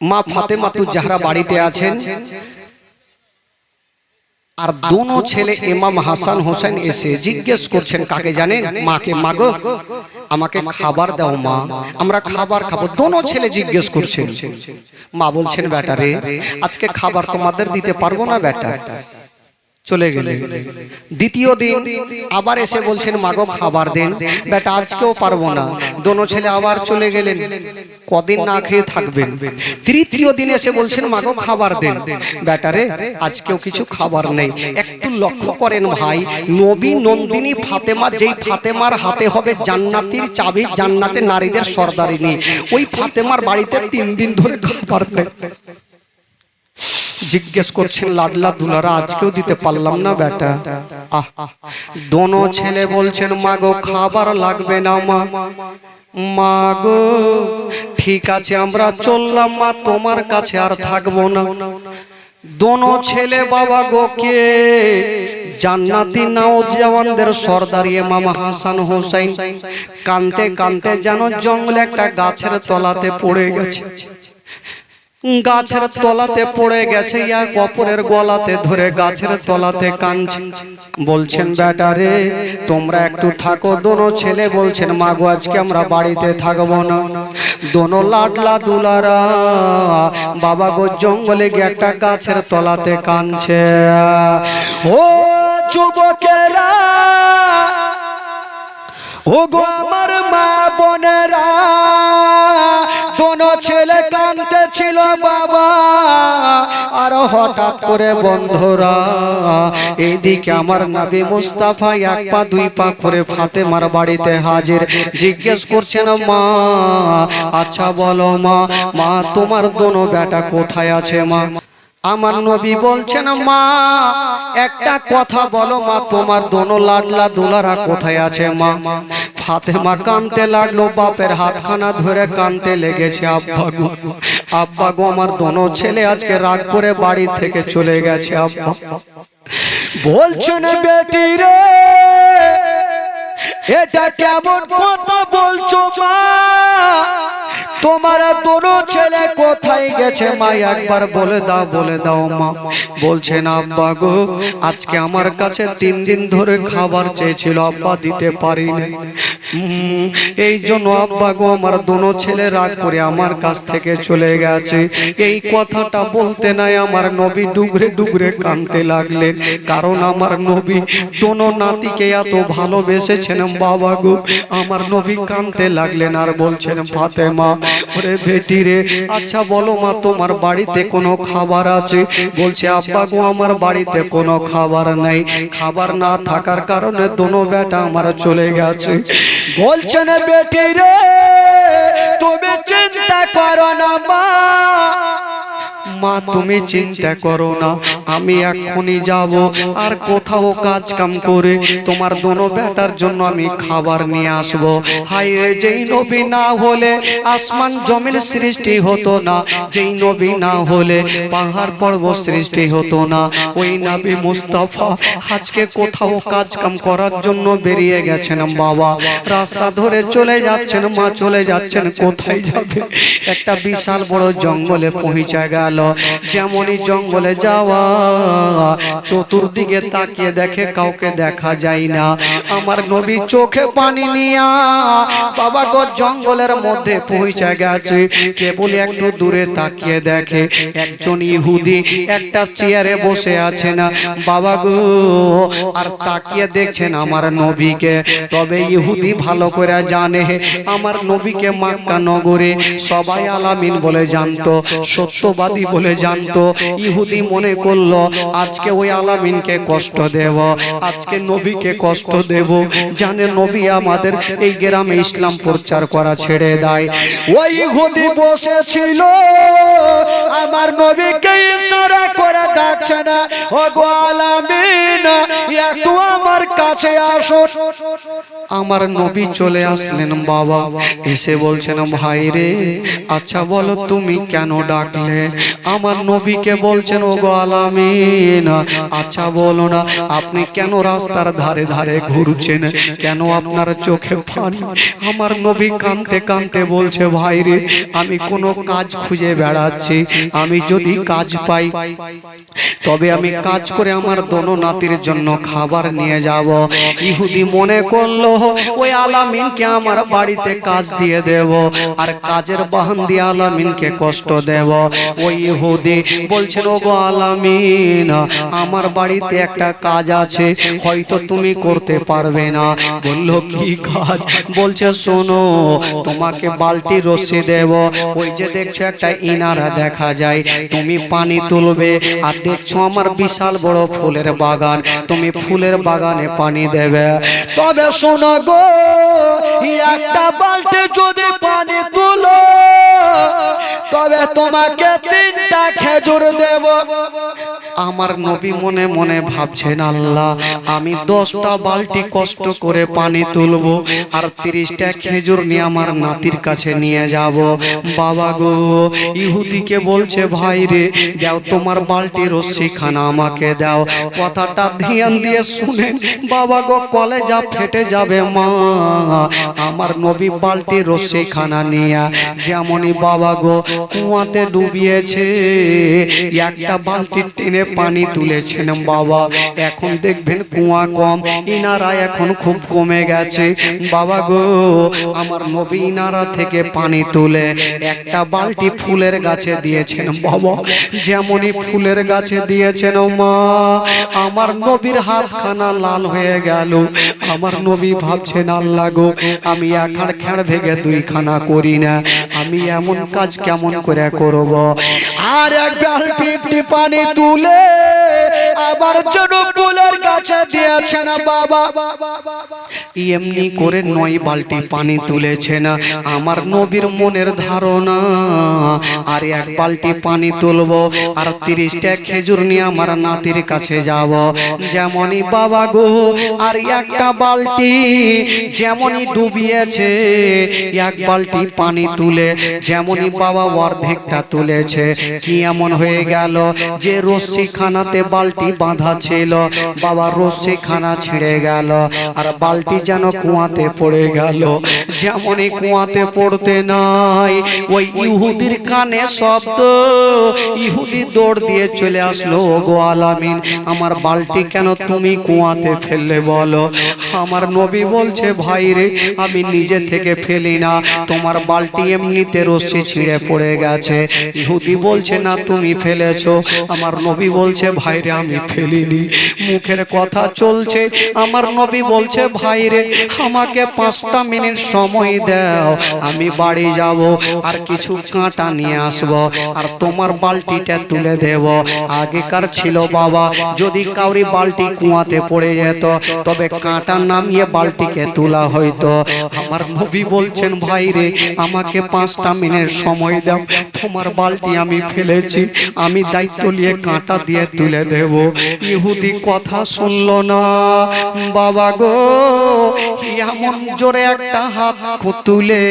মা ফাতে মাতু যাহারা বাড়িতে আছেন। আর দুনো ছেলে এমাম হাসান হোসেন এসে জিজ্ঞেস করছেন, কাকে জানে মাকে মাগো আমাকে খাবার দাও, মা। আমরা খাবার খাব। দুনো ছেলে জিজ্ঞেস করছেন। মা বলছেন, বেটা রে, আজকে খাবার তোমাদের দিতে পারব না, বেটা। চলে গেলে। দ্বিতীয় দিন আবার এসে বলছেন মাগো খাবার দেন। বেটা আজকেও পারব না। দোনো ছেলে আবার চলে গেলেন। কদিন না খেয়ে থাকবেন। তৃতীয় দিন এসে বলছেন মাগো খাবার দেন। বেটারে আজকেও কিছু খাবার নেই। একটু লক্ষ্য করেন ভাই নবী নন্দিনী ফাতেমা যেই ফাতেমার হাতে হবে জান্নাতির চাবি জান্নাতে নারীদের সর্দারিনী। ওই ফাতেমার বাড়িতে তিন দিন ধরে খাবার নেই। জিজ্ঞেস করছেন লাডলা দুলারা আজকেও দিতে পারলাম না বেটা? আহ দোনো ছেলে বলছেন মাগো খাবার লাগবে না মা। মা। গো ঠিক আছে আমরা চললাম মা তোমার কাছে আর থাকব না। দোনো ছেলে বাবা গোকে জান্নাতি নাও জওয়ানদের সর্দারি মামা হাসান হোসেন কানতে কানতে যেন জঙ্গলে একটা গাছের তলাতে পড়ে গেছে। গাছের তলাতে পড়ে গেছে, ইয়া কপরের গলাতে ধরে গাছের তলাতে কাঁদছে। বলছেন, বেটা রে, তোমরা একটু থাকো। দোনো ছেলে বলছেন, মাগো, আজকে আমরা বাড়িতে থাকব না। দোনো লাডলা দুলারা, বাবা গো, জঙ্গলে গিয়ে একটা গাছের তলাতে কাঁদছে। ও যুবকেরা ও গো আমার মা বোনেরা, দোনো ছেলে কানতে ছিল বাবা। আর হঠাৎ করে বন্ধুরা এইদিকে আমার নাবি মুস্তাফা এক পা দুই পা করে ফাতেমার বাড়িতে হাজির। জিজ্ঞেস করছেন, মা আচ্ছা বলো মা মা, তোমার দোনো বেটা কোথায় আছে মা? আমার নবী বলছেন মা একটা কথা বলো মা তোমার দোনো লাডলা দুলারা কোথায় আছে মা? ফাতেমা কানতে লাগল বাপের হাতখানা ধরে কানতে লেগেছে আব্বা গো। আব্বা গো। আমার দোনো ছেলে আজকে রাগ করে বাড়ি থেকে চলে গেছে আব্বা। বলছেন বেটি রে এটা কেমন কথা বলছো মা? তোমার দোনো ছেলে কোথায় গেছে মা? একবার বলে দাও বলে দাও মা। বলছেন আব্বা গো আজকে আমার কাছে তিন দিন ধরে খাবার চেয়েছিল আব্বা দিতে উম, এই জন্য আব্বা গো আমার দোনো ছেলে রাগ করে আমার কাছ থেকে চলে গেছে। এই কথাটা বলতে নাই আমার নবী ডুগরে ডুগরে কানতে লাগলেন। কারণ আমার নবী দোনো নাতিকে এত ভালোবেসেছেন বাবা গো। আমার নবী কানতে লাগলেন আর বলছেন ফাতেমা ওরে বেটি রে আচ্ছা বলো মা, তোমার বাড়িতে কোনো খাবার আছে? বলছে, আব্বা গো, আমার বাড়িতে কোনো খাবার নাই। খাবার না থাকার কারণে দোনো বেটা আমার চলে গেছে। বলছে, না বেটি রে, তুমি চিন্তা করো না মা। মা, তুমি চিন্তা করো না, আমি এক্ষুনি যাব। আর কোথাও কাজ কাম করে তোমার দোনো বেটার জন্য আমি খাবার নিয়ে আসব। হাই রে, যেই নবী না হলে আসমান জমিন সৃষ্টি হতো না, যেই নবী না হলে পাহাড় পর্বত সৃষ্টি হতো না। ওই নবী মুস্তাফা আজকে কোথাও কাজ কাম করার জন্য বেরিয়ে গেছেন বাবা। রাস্তা ধরে চলে যাচ্ছেন মা, চলে যাচ্ছেন, কোথায় যাবে? একটা বিশাল বড় জঙ্গলে পৌঁছে গেল। যেমনই জঙ্গলে যাওয়া, চতুর্দিকে তাকিয়ে দেখে কাউকে দেখা যায় না। আমার নবী চোখে পানি নিয়া বাবা গো জঙ্গলের মধ্যে পৌঁছে গেছে। কেবল একটু দূরে তাকিয়ে দেখে একজন ইহুদি একটা চেয়ারে বসে আছে না বাবা গো, আর তাকিয়ে দেখছেন আমার নবীকে। তবে ইহুদি ভালো করে জানে, আমার নবীকে মাক্কা নগরে সবাই আলামিন বলে জানতো। সত্যবাদী জানতো, ইহুদি মনে করল, আজকে ওই আলামিনকে কষ্ট দেব, আজকে নবীকে কষ্ট দেব। জানে নবী আমাদের এই গ্রামে ইসলাম প্রচার করা ছেড়ে দেয়। ওই ইহুদি বসেছিল। আমার নবীকে ইশারা করে ডাকছে না। ও গো আলামিন, একটু আমার কাছে আসো। আমার নবী চলে আসলেন, বাবা। এসে বলছেন, ভাই রে আচ্ছা বলো তুমি কেন ডাকলে? আমার নবীকে বলছেন ও গো আলামিন আচ্ছা বলো না, আপনি কেন রাস্তার ধারে ধারে ঘুরছেন? কেন আপনার চোখে পানি? আমার নবী কানতে কানতে বলছে, ভাই রে, আমি কোনো কাজ খুঁজে বেড়াচ্ছি বেড়াচ্ছি আমি যদি কাজ পাই, তবে আমি কাজ করে আমার দোনো নাতির জন্য খাবার নিয়ে যাব। ইহুদি মনে করল, ওই আলামিনকে আমার বাড়িতে কাজ দিয়ে দেব, আর কাজের বাহন দিয়ে আলামিনকে কষ্ট দেব। ওই ইহুদি বলছেন ও গো আলামিন, আমার বাড়িতে একটা কাজ আছে, হয়তো তুমি করতে পারবে না। বলল, কি কাজ? বলছে, শোনো, তোমাকে বালতি রশ্মি দেব। ওই যে দেখছ একটা ইনারা দেখা যায়, তুমি পানি তুলবে আর দেখছ আমার বিশাল বড় ফুলের বাগান। তুমি ফুলের বাগানে পানি দেবে। তবে শোনো গো, একটা বালতি যদি পানি তুলো, তবে তোমাকে তিনটা খেজুর দেব। আমার নবী মনে মনে ভাবছেন, আল্লাহ, আমি দশটা বালতি কষ্ট করে পানি তুলবো আর তিরিশটা খেজুর নিয়ে আমার নাতির কাছে নিয়ে যাব। বাবা গো ইহুদিকে বলছে, ভাই রে, দাও তোমার বালতি রশ্মি খানা আমাকে দাও। কথাটা ধ্যান দিয়ে শুনেন, বাবা গো, কলেজা ফেটে যাবে মা। আমার নবী বালতি রশ্মি খানা নিয়ে যেমনই বাবা গো কুয়াতে ডুবিয়েছে, একটা বালতি টেনে পানি তুলেছেন বাবা। এখন দেখবেন কুয়া কম, ইনারা এখন খুব কমে গেছে। বাবা গো, আমার নবী ইনারা থেকে পানি তুলে, একটা বালতি ফুলের গাছে দিয়েছেন বাবা। যেমনই ফুলের গাছে দিয়েছেন মা। আমার নবীর হাতখানা লাল হয়ে গেল। আমার নবী ভাবছেন আল্লাহ গো আমি একার খেড় ভেঙে দুইখানা করি না। আমি এমন কাজ কেমন করে করব? আর এক বালতি পানি তুলে আবার জন্য ফুলের গাছে দিয়েছেন বাবা। এমনি করে নয় বালতি পানি তুলেছেন আমার নবীর মনের ধারণা। আর এক বালতি পানি তুলবো আর তিরিশটা খেজুর নিয়ে আমার নাতির কাছে যাব। যেমনই বাবা গো, আর একটা বালতি যেমনই ডুবিয়েছে, এক বালতি পানি তুলে যেমনই বাবা অর্ধেকটা তুলেছে, কি এমন হয়ে গেল যে রশ্মি খানাতে বালতি বাঁধা ছিল বাবা রশ্মি খানা ছিঁড়ে গেল, আর বালতি যেন কুয়াতে পড়ে গেল। যেমনই কুয়াতে পড়তে নাই, ওই ইহুদির কানে শব্দ। ইহুদি দৌড় দিয়ে চলে আসলো গো আলামিন, আমার বালতি কেন তুমি কুয়াতে ফেললে বলো? আমার নবী বলছে, ভাই রে, আমি নিজে থেকে ফেলি না, তোমার বালতি এমনিতে রশ্মি ছিঁড়ে পড়ে গেছে। ইহুদি বলছে, না, তুমি ফেলেছো। আমার নবী বলছে, ভাই রে, আমি ফেলিনি মুখের কথা চলছে। আমার নবী বলছে ভাই রে আমাকে পাঁচটা মিনিট সময় দাও। আমি বাড়ি যাব আর কিছু কাঁটা নিয়ে আসব আর তোমার বালতিটা তুলে দেব। আগেকার ছিল বাবা, যদি কাউরি বালতি কুয়াতে পড়ে যেত, তবে কাঁটা নামিয়ে বালতিকে তোলা হইতো। আমার নবী বলছেন ভাই রে আমাকে পাঁচটা মিনিট সময় দাও। তোমার বালতি আমি ফেলেছি। আমি দায়িত্ব নিয়ে কাঁটা দিয়ে তুলে দেব। ইহুদি কথা শুনল না। বাবা গো এমন জোরে একটা হাত তুলে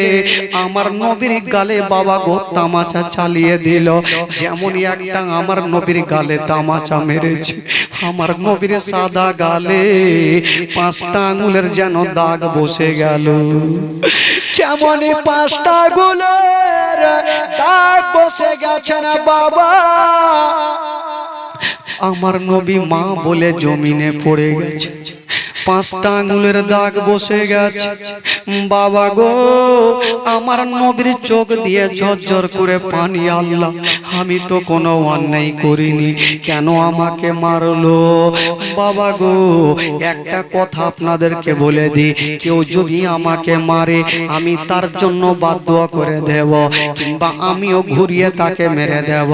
আমার নবীর গালে বাবা গো তামাচা চালিয়ে দিল। যেমনই একটা আমার নবীর গালে তামাচা মেরেছে। আমার নবীর সাদা গালে পাঁচটা আঙুলের যেন দাগ বসে গেল। যেমনই পাঁচটা আঙুলের দাগ বসে গেছে না বাবা। আমার নবী মা বলে জমিনে পড়ে গেছে। পাঁচটা আঙুলের দাগ বসে গেছে। বাবা গো, আমার নবীর চোখ দিয়ে ঝরঝর করে পানি, আল্লাহ, আমি তো কোনো অন্যায় করিনি, কেন আমাকে মারলো? বাবা গো, একটা কথা আপনাদেরকে বলে দিই, কেউ যদি আমাকে মারে, আমি তার জন্য বাধ্য করে দেব, কিংবা আমিও ঘুরিয়ে তাকে মেরে দেব।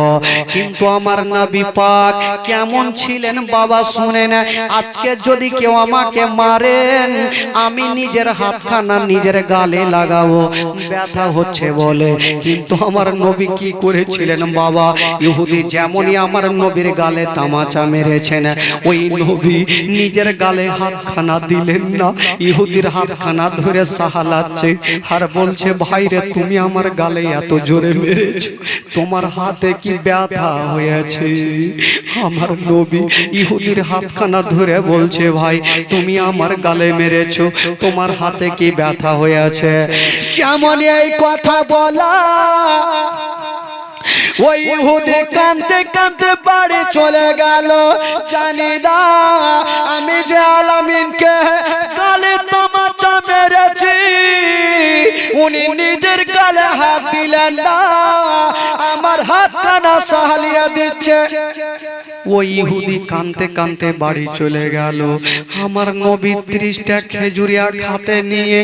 কিন্তু আমার নাবি পাক কেমন ছিলেন বাবা শুনেন আজকে যদি কেউ আমাকে মারেন, আমি নিজের হাতখানা নিজের গালে লাগাবো। ব্যথা হচ্ছে বলে। কিন্তু আমার নবী কি করেছিলেন বাবা? ইহুদি যেমনই আমার নবীর গালে তামাচা মেরেছেন, ওই নবী নিজের গালে হাতখানা দিলেন না। ইহুদির হাতখানা ধরে সাহালাচ্ছে আর বলছে, ভাইরে, তুমি আমার গালে এত জোরে মেরেছো। তোমার হাতে কি ব্যথা হয়েছে? আমার নবী ইহুদির হাতখানা ধরে বলছে, ভাই, তুমি আমার গালে মেরেছো, তোমার হাতে কি ব্যথা হয়েছে? যেমন এই কথা বলা, ওই ইহুদি কানতে কানতে বাড়ি চলে গেল। জানি না আমি যে আলামিনকে গালে তামাচা মেরেছি, উনি নিজের গালে হাত দিলেন না, আমার হাত কানা সাহালিয়া দিচ্ছে। ওই ইহুদি কানতে কানতে বাড়ি চলে গেল। আমার নবী ত্রিশটা খেজুরিয়া খাতে নিয়ে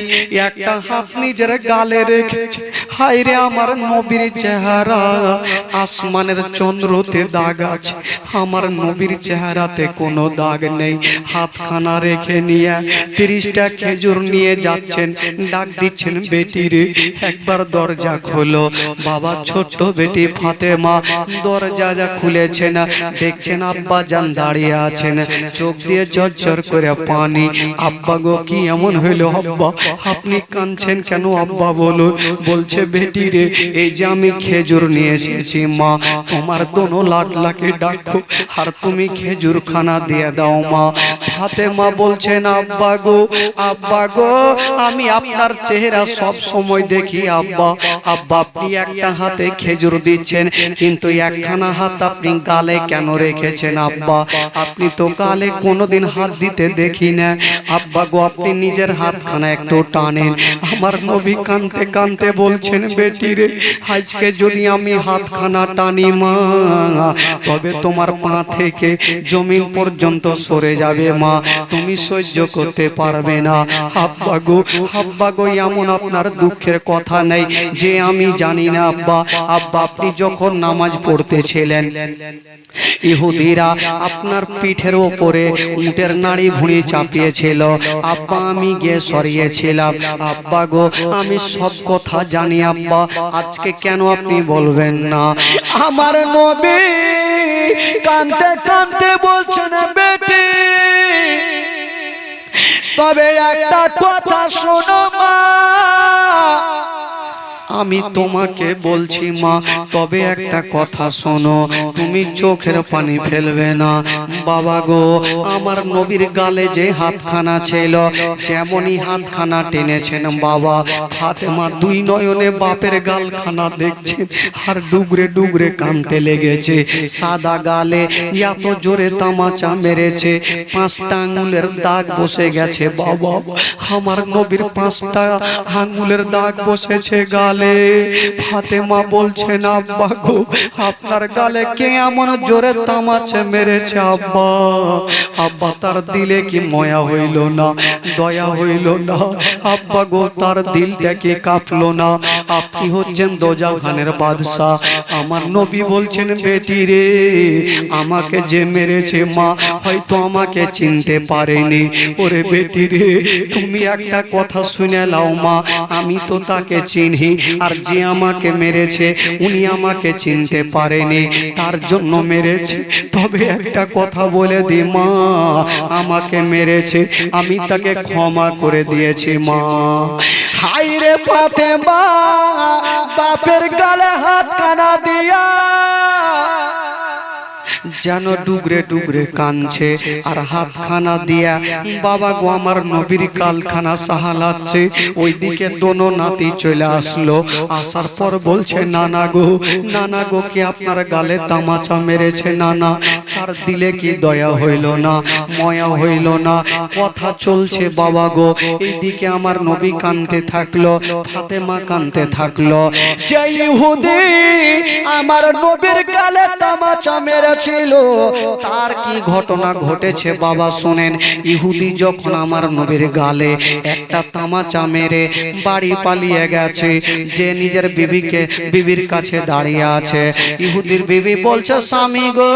একটা হাত নিজের গালে রেখেছে। হায় রে আমার নবীর চেহারা, আসমানের চন্দ্রতে দাগ আছে। আমার নবীর চেহারাতে কোনো দাগ নেই। হাতখানা রেখে নিয়ে তিরিশটা খেজুর নিয়ে যাচ্ছেন। ডাক দিচ্ছেন, বেটি রে, একবার দরজা খোলো। বাবা, ছোট্ট বেটি ফাতেমা দরজা যা খুলেছেন, দেখছেন আব্বা জান দাঁড়িয়ে আছেন। চোখ দিয়ে ঝরঝর করে পানি। আব্বা গো, কি এমন হইল আব্বা? আপনি কাঁদছেন কেন আব্বা বলুন? বলছে, বেটি রে, এই যে আমি খেজুর নিয়ে এসেছি, মা। তোমার দোনো লাডলাকে ডাকো, আর তুমি খেজুর খানা দিয়ে দাও, মা। হাতে মা বলছেন, আব্বা গো আব্বা গো, আমি আপনার চেহারা সব সময় দেখি, আব্বা। আপনি একটা হাতে খেজুর দিচ্ছেন, কিন্তু একখানা হাত আপনি গালে কেন রেখেছেন, আব্বা? আপনি তো গালে কোনোদিন হাত দিতে দেখি না। আব্বা গো, আপনি নিজের হাতখানা একটু টানেন। আমার নবী কানতে কানতে বলছেন, বেটি রে, আজকে যদি আমি হাতখানা টানি মা, তবে তোমার পা থেকে জমিন পর্যন্ত সরে যাবে মা। তুমি সহ্য করতে পারবে না। আব্বা গো আব্বা গো, এমন আপনার দুঃখের কথা নেই। যে আমি জানি না, আব্বা। আব্বা, আপনি যখন নামাজ পড়তেছিলেন, ইহুদিরা আপনার পিঠের ওপরে উটের নাড়ি ভুঁড়ি চাপিয়েছিল। আব্বা, আমি গিয়ে সরিয়েছিলাম। আব্বা গো, আমি সব কথা জানি, আব্বা। আজকে কেন আপনি বলবেন না? আমার নবী কানতে কানতে বলছেন, বেটি, তবে একটা কথা শোনো মা। আমি তোমাকে বলছি মা তবে একটা কথা শোনো তুমি চোখের পানি ফেলবে না। বাবা গো আমার নবীর গালে যে হাতখানা ছিল যেমনই হাতখানা টেনেছেন বাবা। ফাতেমা দুই নয়নে বাপের গালখানা দেখছেন আর ডুগরে ডুগরে কানতে লেগেছে। সাদা গালে এত জোরে তামাচা মেরেছে পাঁচটা আঙুলের দাগ বসে গেছে বাবা। আমার নবীর পাঁচটা আঙুলের দাগ বসেছে গালে। ফাতেমা বলছেন, আব্বা গো, আপনার গালে কে এমন জোরে তামাচে মেরেছে, আব্বা? আব্বা, তার দিলে কি ময়া হইল না, দয়া হইল না? আব্বা গো, তার দিলটা কি কাঁপলো না? আপনি হচ্ছেন দোজা খানের বাদশাহ। আমার নবী বলছেন, বেটি রে, আমাকে যে মেরেছে মা, হয়তো আমাকে চিনতে পারেনি। ওরে বেটি রে, তুমি একটা কথা শুনে লাও মা, আমি তো তাকে চিনি আর যে আমাকে মেরেছে, উনি আমাকে চিনতে পারেনি, তার জন্য মেরেছে। তবে একটা কথা বলে দি মা, আমাকে মেরেছে, আমি তাকে ক্ষমা করে দিয়েছি মা। হাইরে পাতে মা বাপের গালে হাত কানা দিয়া। যেন ডুগরে ডুগরে কানছে আর হাতখানা দিয়া বাবা গো আমার নবীর কালখানা সাহালাচ্ছে। ওইদিকে দোনো নাতি চলে আসলো। আসার পর বলছে নানা গো নানা গো কি আপনার গালে তামাচা মেরেছে? নানা। তার দিলে কি দয়া হইল না? ময়া হইল না? কথা চলছে বাবা গো। এইদিকে আমার নবী কানতে থাকল ফাতেমা কানতে থাকল। যে ইহুদি আমার নবীর গালে তামাচা মেরেছিল তার কি ঘটনা ঘটেছে বাবা শুনেন? ইহুদি যখন আমার নবীর গালে একটা তামাচা মেরে বাড়ি পালিয়ে গেছে। যে নিজের বিবিকে বিবির কাছে দাঁড়িয়ে আছে। ইহুদির বিবি বলছে স্বামী গো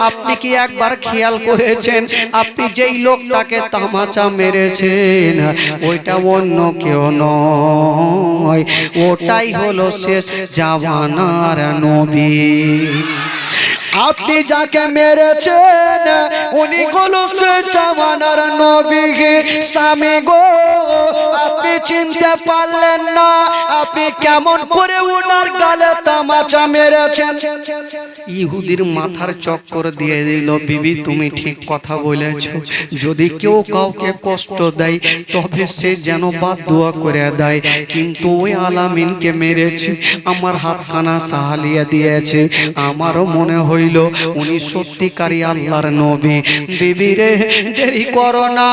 আপনি কি একবার খেয়াল করেছেন? আপনি যেই লোকটাকে তামাচা মেরেছেন, ওইটা অন্য কেউ নয়। ওটাই হলো শেষ জামানার নবী। আপনি যাকে মেরেছেন, উনি হলো সে জামানার নবী স্বামী গো। আপনি চিনতে পারলেন না, আপনি কেমন করে উনার গালে তামাচা মেরেছেন? ইহুদির মাথার চক্কর দিয়ে দিল, বিবি, তুমি ঠিক কথা বলেছ। যদি কেউ কাউকে কষ্ট দেয়, তবে সে যেন বাদ দোয়া করে দেয়। কিন্তু ওই আলামিনকে মেরেছে, আমার হাতখানা সাহালিয়া দিয়েছে। আমারও মনে হইল উনি সত্যিকারী আল্লাহর নবী। বিবি রে, দেরি করো না,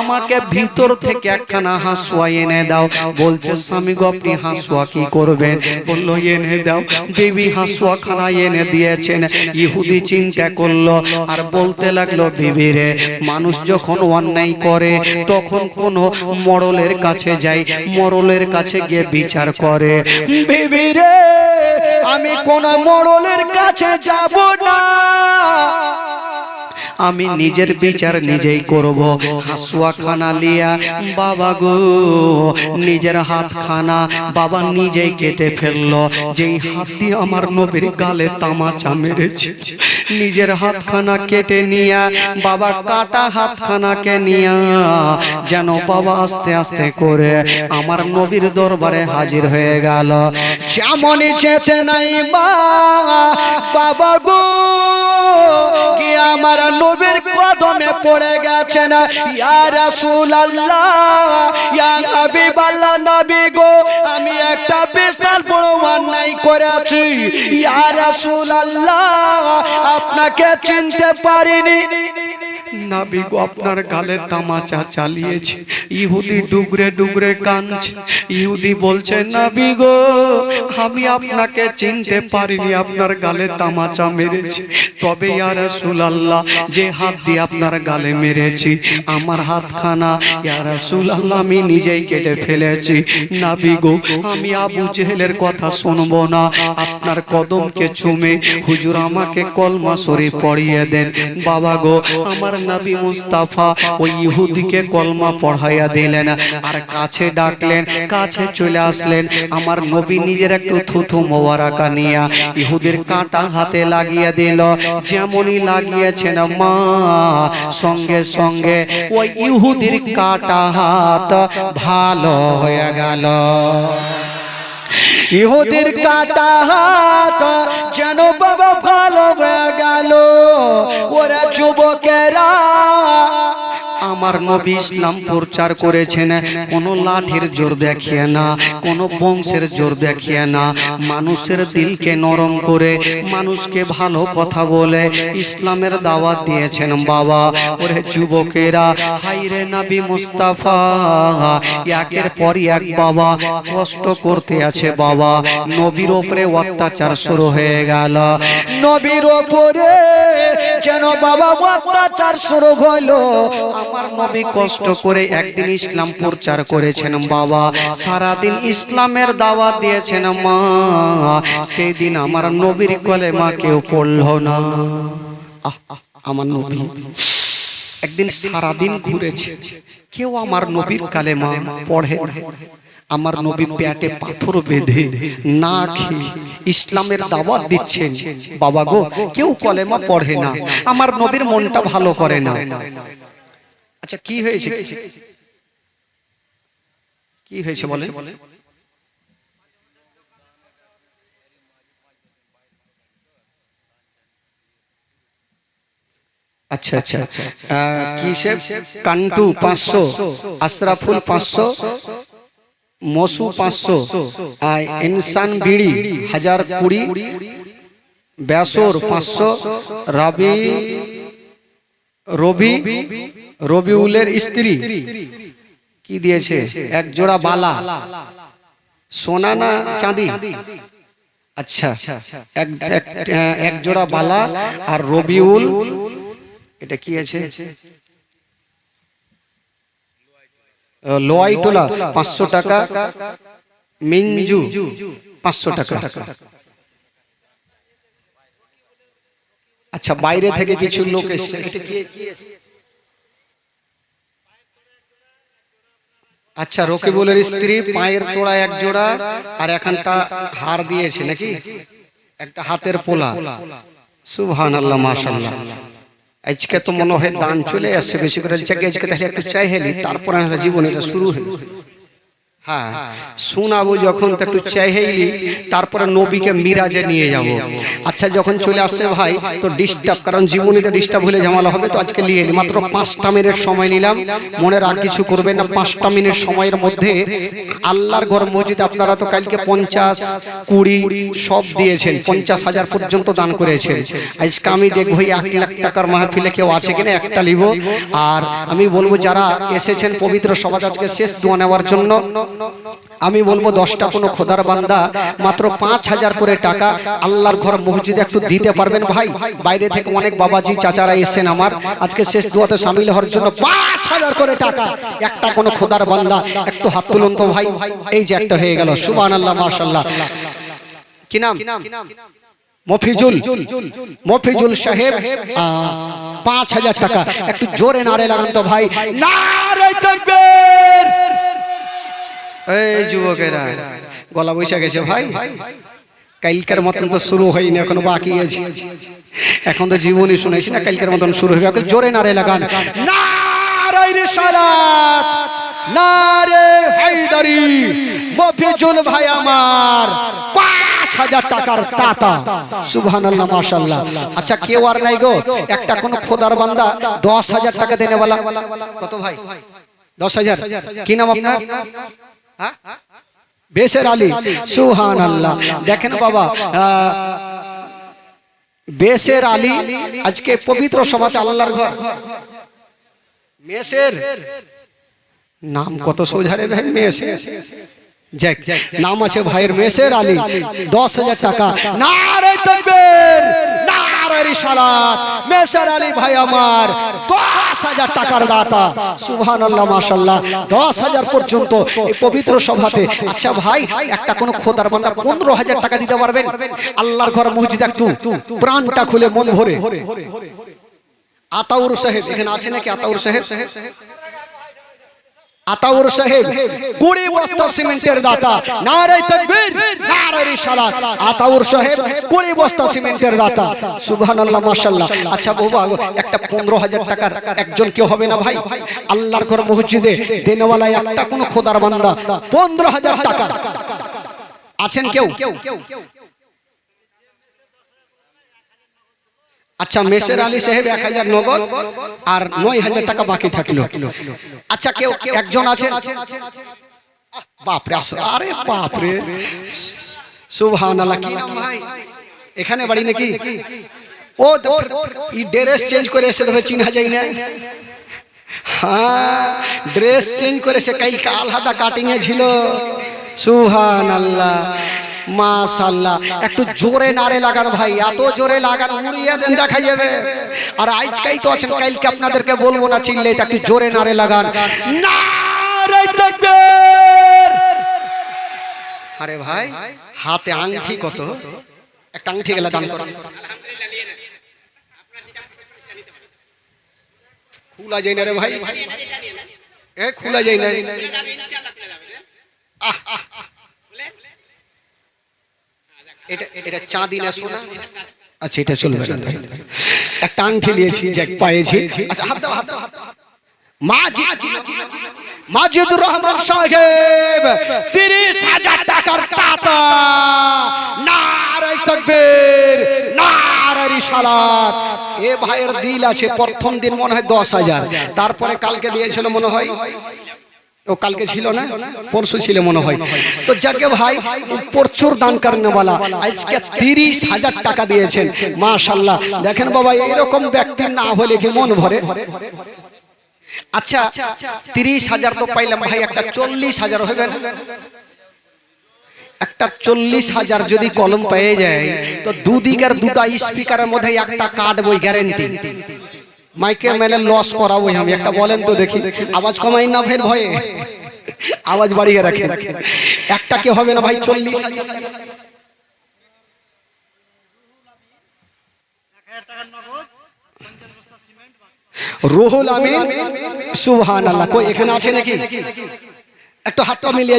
আমাকে ভিতর থেকে একখানা হাসুয়া এনে দাও। বলছে, স্বামী গো, আপনি হাসুয়া কি করবেন? বলল, এনে দাও। দেবী হাসুয়া খানা এনে দিয়েছেন। ইহুদি চিন্তা করল, আর বলতে লাগল, বিবি রে, মানুষ যখন অন্যায় করে, তখন কোন মরলের কাছে যায়, মরলের কাছে গিয়ে বিচার করে। বিবি রে, আমি কোন মরলের কাছে যাব না আমি নিজের বিচার নিজেই করব। হাসুয়া খানা লিয়া বাবা গো নিজের হাত খানা বাবা নিজেই কেটে ফেলল। যেই হাত দিয়ে আমার নবীর গালে তামাচা মেরেছে নিজের হাতখানা কেটে নিয়া বাবা কাটা হাতখানাকে নিয়া যেন বাবা আস্তে আস্তে করে আমার নবীর দরবারে হাজির হয়ে গেল। যেমনই যেতে নাই বাবা গো আমার নবীর কদমে পড়ে গেছেন। ইয়া রাসূলুল্লাহ ইয়া হাবিবাল্লাহ নবী গো আমি একটা করেছি ইয়া রাসূলুল্লাহ, আপনাকে চিনতে পারিনি। আপনার গালে তামাচা চালিয়েছে, ইহুদি ডুগরে ডুগরে কাঁদছে। ইহুদি বলছে, নাবি গো, আমি আপনাকে চিনতে পারিনি, আপনার গালে তামাচা মেরেছি। তবে ইয়া সুলাল্লাহ যে হাত দিয়ে আপনার গালে মেরেছি, আমার হাতখানা ইয়ার রাসূলুল্লাহ, আমি নিজেই কেটে ফেলেছি। নাবি গো, আমি আবু জেহেলের কথা শুনব না আপনার কদমকে চুমে হুজুর আমাকে কলমা শরীফ পড়িয়ে দেন। বাবা গো, আমার নবী মুস্তাফা ওই ইহুদিকে কলমা পড়াইয়া দিলেন আর কাছে ডাকলেন, কাছে চলে আসলেন। আমার নবী নিজের একটু থুথু মোবারকা নিয়া ইহুদের কাঁটা হাতে লাগিয়ে দিল। যেমনই লাগিয়েছেন মা, সঙ্গে সঙ্গে ওই ইহুদির কাটা হাত ভালো হয়ে গেল। ইহুদির কাটা হাত যেন বাবা ভালো হয়ে গেল। ওরা যুবকেরা আমার নবী ইসলাম প্রচার করেছেন, কোন লাঠির জোর দেখিয়ে না, কোন বংশের জোর দেখিয়ে না। মানুষের দিলকে নরম করে, মানুষকে ভালো কথা বলে ইসলামের দাওয়াত দিয়েছেন বাবা। ওরে যুবকেরা হাইরে নবী মুস্তাফা, একের পর এক বাবা কষ্ট করতে আছে বাবা। নবীর ওপরে অত্যাচার শুরু হয়ে গেল। নবীর ওপরে যেন বাবা অত্যাচার শুরু হইল আমার নবী কষ্ট করে একদিন ইসলাম প্রচার করেছেন বাবা। সারাদিন ইসলামের দাওয়াত দিয়েছেন মা। সেই দিন আমার নবীর কলে মা কেউ পড়ল না। আমার নবী। একদিন সারাদিন ঘুরেছে। কেউ আমার নবীর কালেমা পড়ে। না। আমার নবী পেটে পাথর বেঁধে না খেয়ে ইসলামের দাওয়াত দিচ্ছেন। বাবা গো কেউ কলেমা পড়ে না। আমার নবীর মনটা ভালো করে না। আচ্ছা কি হয়েছে? কি হয়েছে? বলে আচ্ছা আচ্ছা। আহ, কি সে কান্টু পাঁচশো আশরাফুল পাঁচশো। মসু পাঁচশো আর ইনসান বিড়ি হাজার কুড়ি ব্যাসর পাঁচশো রবি রবি রবিউলের স্ত্রী। কি দিয়েছে? এক জোড়া বালা। সোনা না চাঁদি? আচ্ছা এক এক- এক জোড়া বালা আর রবিউল। এটা কি আছে? লোয়াই টোলা পাঁচশো টাকা মিঞ্জু পাঁচশো টাকা। আচ্ছা বাইরে থেকে কিছু লোক এসছে। কি- আচ্ছা রকিবুলের স্ত্রী পায়ের তোড়া এক জোড়া আর এখানটা হার দিয়েছে নাকি? একটা হাতের পোলা। সুবহান আল্লাহ মাশাল্লাহ আজকে তো মনে হয় দান চলে আসছে বেশি করে আজকে আজকে তাহলে একটু চাই হেলি তারপর জীবনের শুরু হলো। হ্যাঁ শোনাবো যখন তো একটু চাইহেইলি তারপরে নবীকে মিরাজে নিয়ে যাব। আচ্ছা যখন চলে আসছে ভাই তো ডিস্টার্ব কারণ জীবনীতে ডিস্টার্ব হলে ঝামেলা হবে তো আজকে নিয়ে মাত্র পাঁচটা মিনিট সময় নিলাম মনে রাখ কিছু করবেন না পাঁচটা মিনিট সময়ের মধ্যে আল্লাহর ঘর মসজিদ আপনারা তো কালকে পঞ্চাশ কুড়ি সব দিয়েছেন পঞ্চাশ হাজার পর্যন্ত দান করেছেন। আজকে আমি দেখব এক লাখ টাকার মাহফিলে কেউ আছে কিনা একটা নিব আর আমি বলব যারা এসেছেন পবিত্র সমাজ আজকে শেষ দোয়া নেওয়ার জন্য আমি বলব দশটা কোনো খোদার বান্দা, মাত্র পাঁচ হাজার করে টাকা আল্লাহর ঘর মসজিদে একটু দিতে পারবেন ভাই। বাইরে থেকে অনেক বাবাজি চাচারা এসেছেন আমার। আজকে শেষ দোয়াতে সামিল হওয়ার জন্য পাঁচ হাজার করে টাকা। একটা কোনো খোদার বান্দা, একটু হাত তুলুন তো ভাই। এই যে একটা হয়ে গেল। সুবান আল্লাহ মার্শাল্লাহ কি নাম? মফিজুল। মফিজুল সাহেব। পাঁচ হাজার টাকা। একটু জোরে নারে লাগান তো ভাই। নারে তাকবীর এই যুবকেরা গলা বৈশা গেছে ভাই। কালকের মতন তো শুরু হয়নি এখনও বাকি আছে। এখন তো জীবনই শুনেছি না কালকের মতন শুরু হবে এখন জোরে নারে লাগান। নারাই রে সালাত নারে হায়দারি মফিজুল ভাই আমার পাঁচ হাজার টাকার টাকা সুবহানাল্লাহ মাশাআল্লাহ। আচ্ছা কেউ আর নাই গো? একটা কোন খোদার বান্দা দশ হাজার টাকা দেনে বলা। কত ভাই? দশ হাজার। কি নাম আপনার? বেশের আলী সুহান আল্লাহ দেখেন বাবা বেশের আলী আজকে পবিত্র সভাতে আল্লাহর ঘর। মেসের নাম কত সোজা রে ভাই মেসের। যাক নাম আছে ভাইয়ের মেসের আলী। দশ হাজার টাকা। নারে তকবীর! সালাত মেসার আলী ভাই আমার, দশ হাজার টাকার দাতা। সুহান আল্লাহ মাসাল্লাহ দশ হাজার পর্যন্ত পবিত্র সভাতে। আচ্ছা ভাই, একটা কোন খোদার বান্দা পনেরো হাজার টাকা দিতে পারবেন? আল্লাহর ঘর মসজিদ একটু প্রাণটা খুলে মন ভরে। আতাউর সাহেব, এখানে আছে নাকি আতাউর সাহেব? আতাউর সাহেব কুড়ি বস্তা সিমেন্টের দাতা নারাই তকবীর নারাই রিসালাত আতাউর সাহেব কুড়ি বস্তা সিমেন্টের দাতা। সুবহানাল্লাহ মাশাআল্লাহ। আচ্ছা বাবা একটা পনেরো হাজার টাকার একজন কেউ হবে না ভাই? আল্লাহর ঘর মসজিদে দেনওয়ালা একটা কোনো খোদার বান্দা। পনেরো হাজার টাকা। আছেন কেউ? আচ্ছা মেসের আলী সাহেব এক হাজার নগদ আর নয় হাজার টাকা বাকি থাকল। আচ্ছা কেউ একজন আছেন? বাপরে আস- আরে বাপরে কি ভাই? এখানে বাড়ি নাকি? ও ই ড্রেস চেঞ্জ করে এসে তবে চিনা যায় না হ্যাঁ ড্রেস চেঞ্জ করে সে কাল আলাদা কাটিং এ ছিল। সুহান আল্লাহ মাশাল্লাহ একটু জোরে নারে লাগান ভাই এত জোরে লাগান উড়িয়ে দেন দেখা যাবে। আর আজকাই তো আছেন কালকে আপনাদেরকে বলব না চিনলে একটু জোরে নারে লাগান। আরে ভাই হাতে আংটি কত? একটা আংটি গেলে দান করুন। খোলা যায় না রে ভাই। এ খোলা যায় না। আহ, আহ। এটা চাঁদি না? সোনা আচ্ছা এটা চলবে না, তাই। একটা আংটি নিয়েছি জ্যাক আচ্ছা হাত দাও হাত দাও টাকার এ ভাইয়ের দিল আছে, প্রথম দিন মনে হয় দশ হাজার। তারপরে কালকে দিয়েছিল মনে হয় ও কালকে ছিল না? পরশু ছিল মনে হয়। তো যাকে ভাই প্রচুর দান করেনা আজকে তিরিশ হাজার টাকা দিয়েছেন। মাশাল্লাহ। দেখেন বাবা এইরকম ব্যক্তি না হলে কি মন ভরে? আচ্ছা তিরিশ হাজার তো পাইলাম ভাই একটা চল্লিশ হাজার হবে না? একটা চল্লিশ হাজার যদি কলম পেয়ে যায় তো দুদিকের দুটা স্পিকারের মধ্যে একটা কার্ড বই গ্যারেন্টি মাইকে মেলে লস করাবো আমি। একটা বলেন তো দেখি। আওয়াজ কমাই না ফের ভয়ে? আওয়াজ বাড়িয়ে রাখে। একটা কি হবে না ভাই? চল্লিশ রুহুল আমিন সুবহান আল্লাহ কই এখানে আছে নাকি? একটু হাতটা মিলিয়ে